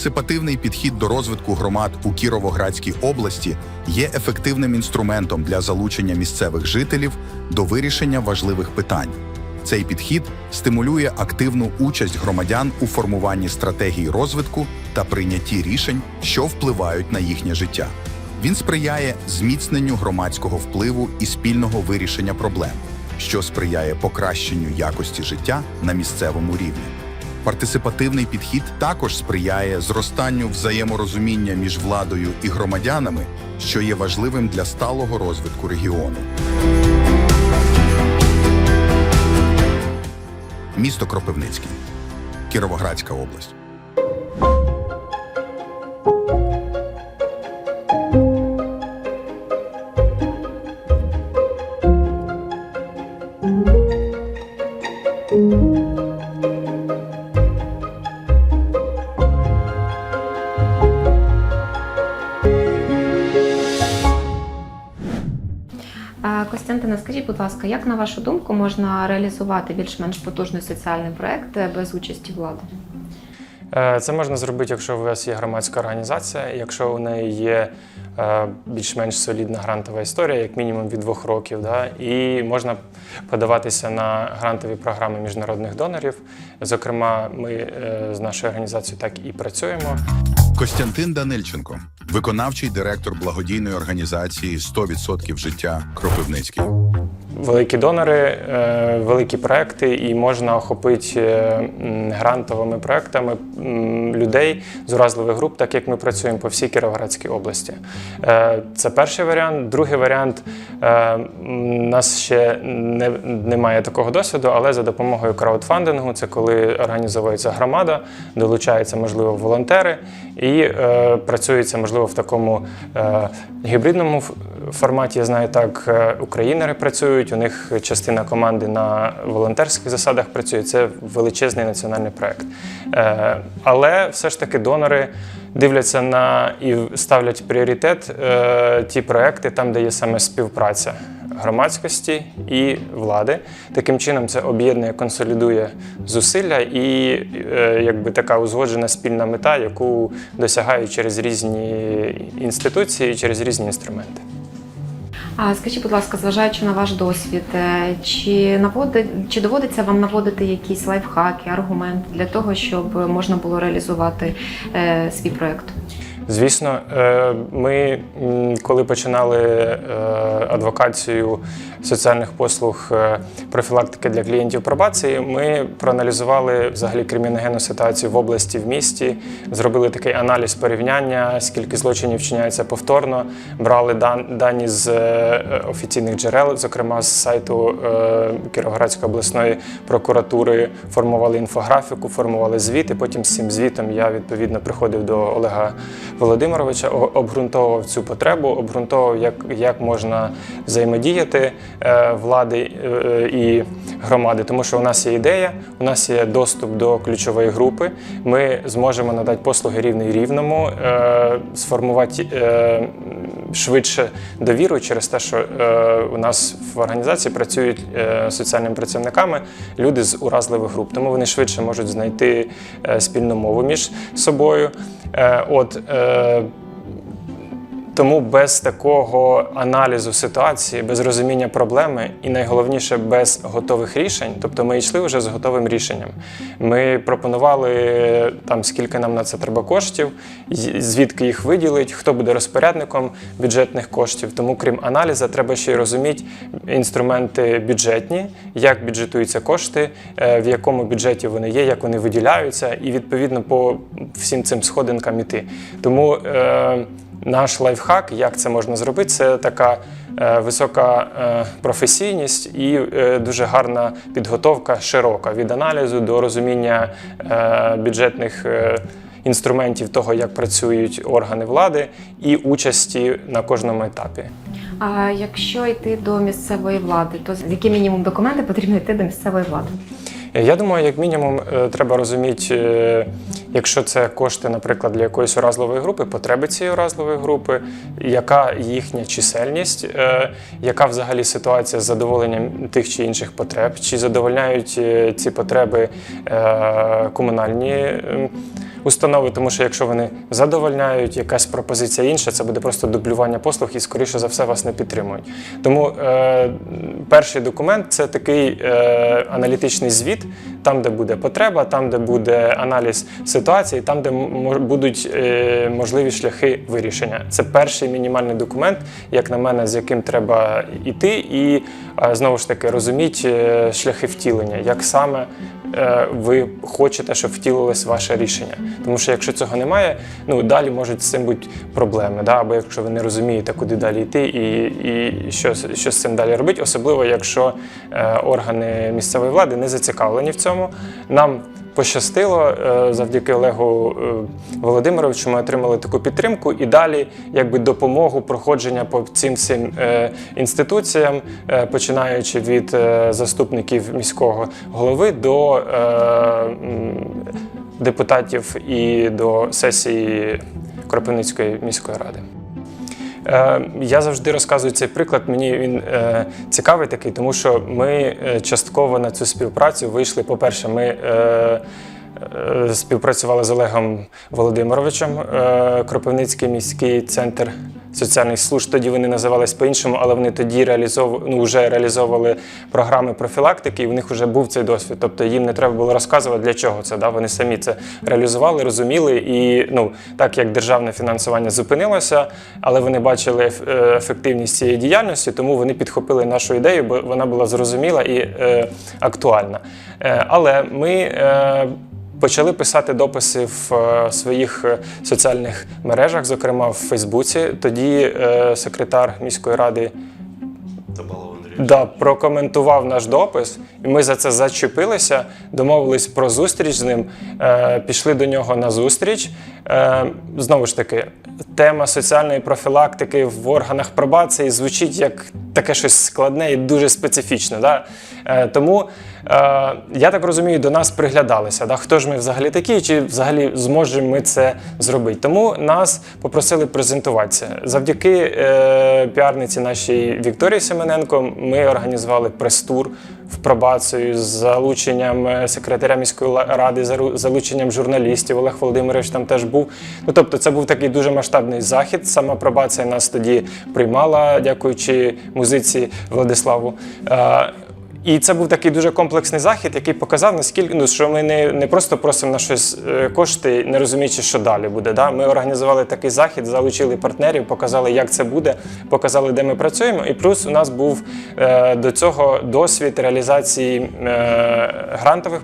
Партисипативний підхід до розвитку громад у Кіровоградській області є ефективним інструментом для залучення місцевих жителів до вирішення важливих питань. Цей підхід стимулює активну участь громадян у формуванні стратегій розвитку та прийнятті рішень, що впливають на їхнє життя. Він сприяє зміцненню громадського впливу і спільного вирішення проблем, що сприяє покращенню якості життя на місцевому рівні. Партисипативний підхід також сприяє зростанню взаєморозуміння між владою і громадянами, що є важливим для сталого розвитку регіону. Місто Кропивницький, Кіровоградська область. Будь ласка, як на вашу думку можна реалізувати більш-менш потужний соціальний проект е, без участі влади? Е, Це можна зробити, якщо у вас є громадська організація, якщо у неї є е, більш-менш солідна грантова історія, як мінімум від двох років, да, і можна подаватися на грантові програми міжнародних донорів. Зокрема, ми з нашою організацією так і працюємо. Костянтин Данильченко, виконавчий директор благодійної організації «100% життя Кропивницький. Великі донори, е, великі проекти, і можна охопити е, грантовими проектами людей з уразливих груп, так як ми працюємо по всій Кіровоградській області. Е, Це перший варіант. Другий варіант у нас ще не, немає такого досвіду, але за допомогою краудфандингу, це коли організовується громада, долучаються, можливо, волонтери, і працюється, можливо, в такому гібридному форматі. Я знаю, так е, українери працюють. У них частина команди на волонтерських засадах працює. Це величезний національний проект. Е, але все ж таки донори дивляться на і ставлять пріоритет е, ті проекти, там, де є саме співпраця громадськості і влади. Таким чином це об'єднує, консолідує зусилля і е, якби така узгоджена спільна мета, яку досягають через різні інституції, через різні інструменти. А скажіть, будь ласка, зважаючи на ваш досвід, е, чи наводить, чи доводиться вам наводити якісь лайфхаки, аргументи для того, щоб можна було реалізувати е, свій проект? Звісно, е, ми коли починали е, адвокацію соціальних послуг е, профілактики для клієнтів пробації, ми проаналізували взагалі криміногенну ситуацію в області, в місті, зробили такий аналіз порівняння, скільки злочинів вчиняється повторно, брали дані з офіційних джерел, зокрема з сайту Кіровоградської обласної прокуратури, формували інфографіку, формували звіт, і потім з цим звітом я відповідно приходив до Олега Володимировича, обґрунтовував цю потребу, обґрунтовував, як, як можна взаємодіяти е, влади е, і громади. Тому що у нас є ідея, у нас є доступ до ключової групи. Ми зможемо надати послуги рівний рівному, е, сформувати е, швидше довіру через те, що е, у нас в організації працюють е, соціальними працівниками люди з уразливих груп, тому вони швидше можуть знайти е, спільну мову між собою. Е, От е, тому без такого аналізу ситуації, без розуміння проблеми і найголовніше без готових рішень, тобто ми йшли вже з готовим рішенням. Ми пропонували там, скільки нам на це треба коштів, звідки їх виділить, хто буде розпорядником бюджетних коштів. Тому, крім аналізу, треба ще й розуміти інструменти бюджетні, як бюджетуються кошти, е, в якому бюджеті вони є, як вони виділяються, і відповідно по всім цим сходинкам іти. Тому е, наш лайфхак, як це можна зробити, це така е, висока е, професійність і е, дуже гарна підготовка широка від аналізу до розуміння бюджетних. Інструментів того, як працюють органи влади, і участі на кожному етапі. А якщо йти до місцевої влади, то з- які мінімум документи потрібно йти до місцевої влади? Я думаю, як мінімум, е, треба розуміти, е, якщо це кошти, наприклад, для якоїсь уразливої групи, потреби цієї уразливої групи, яка їхня чисельність, е, яка взагалі ситуація з задоволенням тих чи інших потреб, чи задовольняють ці потреби комунальні установи, тому що якщо вони задовольняють, якась пропозиція інша, це буде просто дублювання послуг і, скоріше за все, вас не підтримують. Тому е, перший документ це такий е, аналітичний звіт, там, де буде потреба, там, де буде аналіз ситуації, там, де будуть е, можливі шляхи вирішення. Це перший мінімальний документ, як на мене, з яким треба йти, і е, знову ж таки розуміть е, шляхи втілення, як саме ви хочете, щоб втілилось ваше рішення. Тому що якщо цього немає, ну далі можуть з цим бути проблеми. Да? Або якщо ви не розумієте, куди далі йти і, і що, що з цим далі робити, особливо якщо е, органи місцевої влади не зацікавлені в цьому. Нам пощастило е, завдяки Олегу е, Володимировичу. Ми отримали таку підтримку і далі, якби допомогу проходження по цим всім е, інституціям, починаючи від заступників міського голови до депутатів і до сесії Кропивницької міської ради. Е, Я завжди розказую цей приклад. Мені він е, цікавий такий, тому що ми е, частково на цю співпрацю вийшли. По-перше, ми співпрацювали з Олегом Володимировичем, Кропивницький міський центр соціальних служб. Тоді вони називались по-іншому, але вони тоді реалізовували, ну, вже реалізовували програми профілактики, і в них вже був цей досвід. Тобто їм не треба було розказувати, для чого це. Да? Вони самі це реалізували, розуміли. І ну, так як державне фінансування зупинилося, але вони бачили е, ефективність цієї діяльності, тому вони підхопили нашу ідею, бо вона була зрозуміла і е, актуальна. Е, але ми. Е, Почали писати дописи в е, своїх е, соціальних мережах, зокрема в Фейсбуці. Тоді е, секретар міської ради да, прокоментував наш допис, і ми за це зачепилися, домовились про зустріч з ним, е, пішли до нього на зустріч. Е, знову ж таки, тема соціальної профілактики в органах пробації звучить як таке щось складне і дуже специфічне. Да? Е, тому я так розумію, до нас приглядалися. Да? Хто ж ми взагалі такі, чи взагалі зможемо ми це зробити? Тому нас попросили презентуватися. Завдяки е, піарниці нашій Вікторії Семененко ми організували прес-тур в пробацію з залученням е, секретаря міської ради, залученням журналістів. Олег Володимирович там теж був. Ну тобто, це був такий дуже масштабний захід. Сама пробація нас тоді приймала, дякуючи музиці Владиславу. Е, і це був такий дуже комплексний захід, який показав, наскільки ну, що ми не, не просто просимо на щось е, кошти, не розуміючи, що далі буде. Да? Ми організували такий захід, залучили партнерів, показали, як це буде, показали, де ми працюємо. І плюс у нас був е, до цього досвід реалізації е, грантових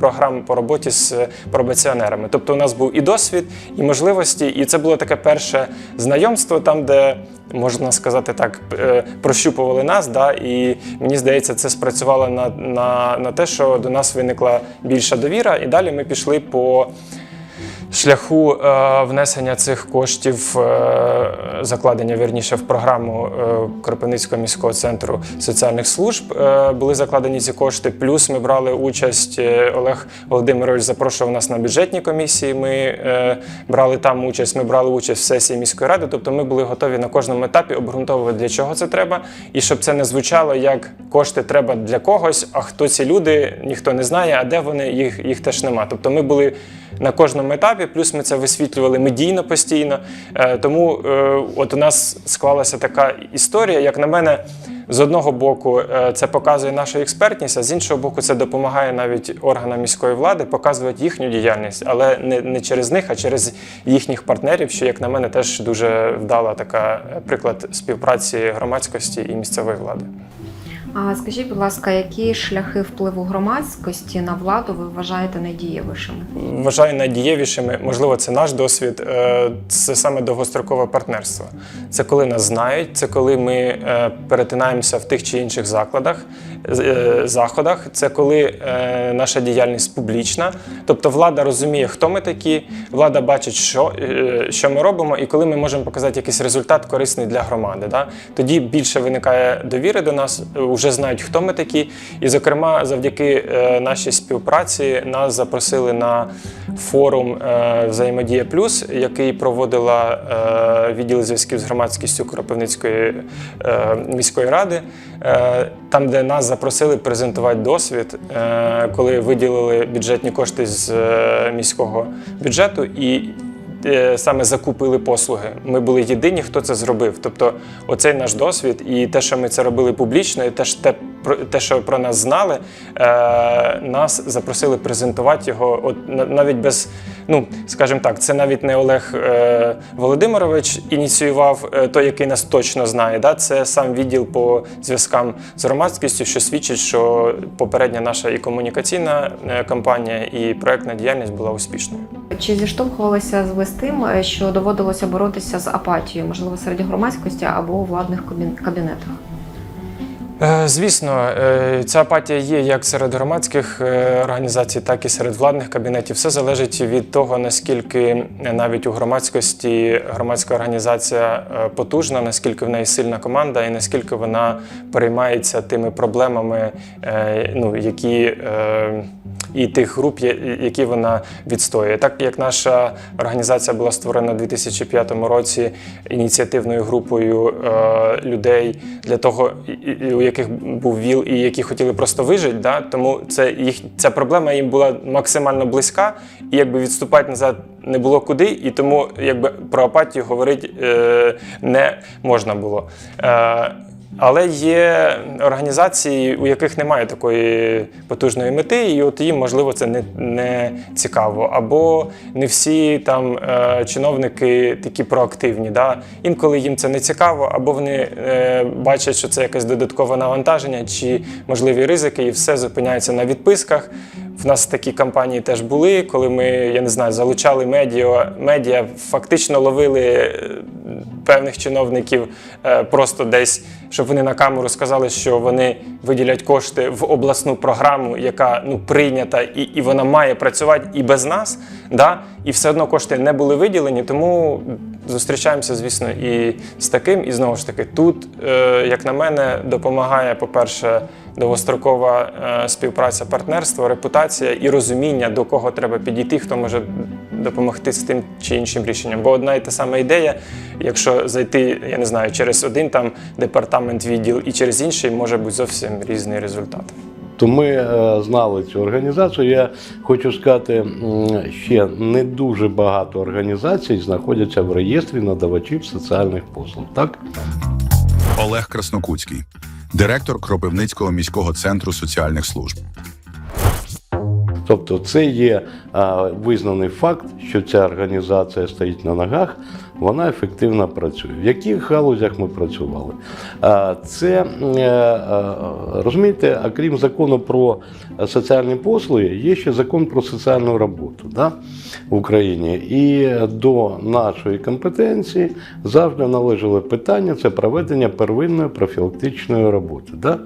програм по роботі з пробаціонерами. Тобто, у нас був і досвід, і можливості, і це було таке перше знайомство, там, де можна сказати так, е, прощупували нас, да, і мені здається, це спрацювало на, на, на те, що до нас виникла більша довіра, і далі ми пішли по шляху е, внесення цих коштів, е, закладення вірніше в програму е, Кропивницького міського центру соціальних служб. Були закладені ці кошти. Плюс ми брали участь. Олег Володимирович запрошував нас на бюджетні комісії. Ми брали там участь. Ми брали участь в сесії міської ради. Тобто, ми були готові на кожному етапі обґрунтовувати, для чого це треба, і щоб це не звучало як кошти треба для когось. А хто ці люди, ніхто не знає, а де вони їх, їх теж нема. Тобто, ми були на кожному етапі, плюс ми це висвітлювали медійно постійно. Е, Тому е, от у нас склалася така історія, як на мене. З одного боку, е, це показує нашу експертність, а з іншого боку, це допомагає навіть органам міської влади показувати їхню діяльність, але не, не через них, а через їхніх партнерів, що, як на мене, теж дуже вдала така приклад співпраці громадськості і місцевої влади. А скажіть, будь ласка, які шляхи впливу громадськості на владу ви вважаєте найдієвішими? Вважаю найдієвішими, можливо, це наш досвід. е, Це саме довгострокове партнерство. Це коли нас знають, це коли ми е, перетинаємося в тих чи інших закладах, заходах. Це коли е, наша діяльність публічна. Тобто влада розуміє, хто ми такі, влада бачить, що, е, що ми робимо, і коли ми можемо показати якийсь результат корисний для громади. Да? Тоді більше виникає довіри до нас. Вже знають, хто ми такі. І, зокрема, завдяки е, нашій співпраці нас запросили на форум е, Взаємодія Плюс, який проводила е, відділ зв'язків з громадськістю Кропивницької е, міської ради, е, там, де нас запросили презентувати досвід, е, коли виділили бюджетні кошти з е, міського бюджету і е, саме закупили послуги. Ми були єдині, хто це зробив. Тобто, оцей наш досвід і те, що ми це робили публічно, і те, те, що про нас знали, е, нас запросили презентувати його, от навіть без, ну скажімо так, це навіть не Олег е, Володимирович ініціював е, той, який нас точно знає. Да? Це сам відділ по зв'язкам з громадськістю, що свідчить, що попередня наша і комунікаційна е, кампанія, і проектна діяльність була успішною. Чи зіштовхувалися ви з тим, е, що доводилося боротися з апатією, можливо, серед громадськості або у владних кабін- кабінетах? Е, Звісно, е, ця апатія є як серед громадських е, організацій, так і серед владних кабінетів. Все залежить від того, наскільки навіть у громадськості громадська організація потужна, наскільки в неї сильна команда, і наскільки вона переймається тими проблемами, ну, які і тих груп, які вона відстоює. Так як наша організація була створена у 2005 році ініціативною групою людей для того, яких був ВІЛ і які хотіли просто вижити, да? тому це їх ця проблема їм була максимально близька, і якби відступати назад не було куди, і тому якби про апатію говорити е, не можна було. Е, але є організації, у яких немає такої потужної мети, і от їм, можливо, це не, не цікаво. Або не всі там е, чиновники такі проактивні. Да? Інколи їм це не цікаво, або вони е, бачать, що це якесь додаткове навантаження чи можливі ризики, і все зупиняється на відписках. В нас такі кампанії теж були, коли ми, я не знаю, залучали медіа, медіа фактично ловили е, певних чиновників е, просто десь, щоб вони на камеру сказали, що вони виділять кошти в обласну програму, яка ну прийнята, і, і вона має працювати і без нас. Да? І все одно кошти не були виділені, тому зустрічаємося, звісно, і з таким. І знову ж таки, тут, е, як на мене, допомагає, по-перше, довгострокова е, співпраця, партнерство, репутація і розуміння, до кого треба підійти, хто може допомогти з тим чи іншим рішенням. Бо одна і та сама ідея, якщо зайти, я не знаю, через один там департамент відділ і через інший, може бути зовсім різний результат. То ми е, знали цю організацію. Я хочу сказати, ще не дуже багато організацій знаходяться в реєстрі надавачів соціальних послуг. Так Олег Краснокутський, директор Кропивницького міського центру соціальних служб. Тобто, це є визнаний факт, що ця організація стоїть на ногах, вона ефективно працює. В яких галузях ми працювали? Це е, е, розумієте, окрім закону про соціальні послуги, є ще закон про соціальну роботу да, в Україні. І до нашої компетенції завжди належали питання це проведення первинної профілактичної роботи. Да?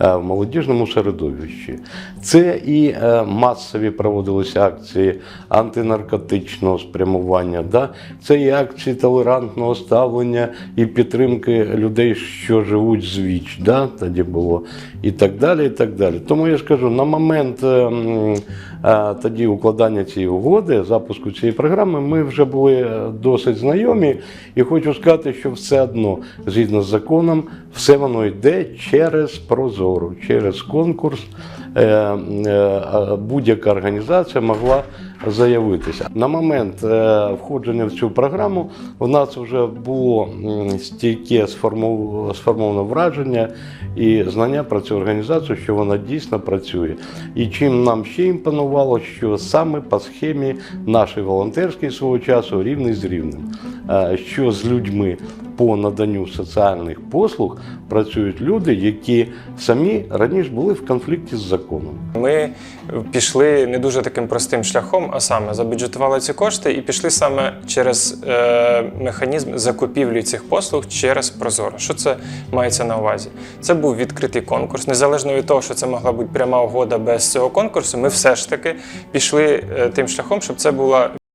Е, в молодіжному середовищі. Це і е, масові проводилися акції антинаркотичного спрямування, да? це і акції толерантного ставлення і підтримки людей, що живуть з віч, да? тоді було, і так далі. і так далі. Тому я ж кажу, на момент е, м, е, тоді укладання цієї угоди, запуску цієї програми, ми вже були е, досить знайомі, і хочу сказати, що все одно, згідно з законом, все воно йде через прозору, через конкурс. Е, е, Будь-яка організація могла заявитися. На момент е, входження в цю програму у нас вже було стійке сформов- сформоване враження і знання про цю організацію, що вона дійсно працює. І чим нам ще імпонувало, що саме по схемі нашої волонтерської свого часу рівний з рівним, Е, що з людьми по наданню соціальних послуг працюють люди, які самі раніше були в конфлікті з законом. Ми пішли не дуже таким простим шляхом, а саме забюджетували ці кошти і пішли саме через е, механізм закупівлі цих послуг через Прозоро. Що це мається на увазі? Це був відкритий конкурс. Незалежно від того, що це могла бути пряма угода без цього конкурсу, ми все ж таки пішли е, тим шляхом, щоб це була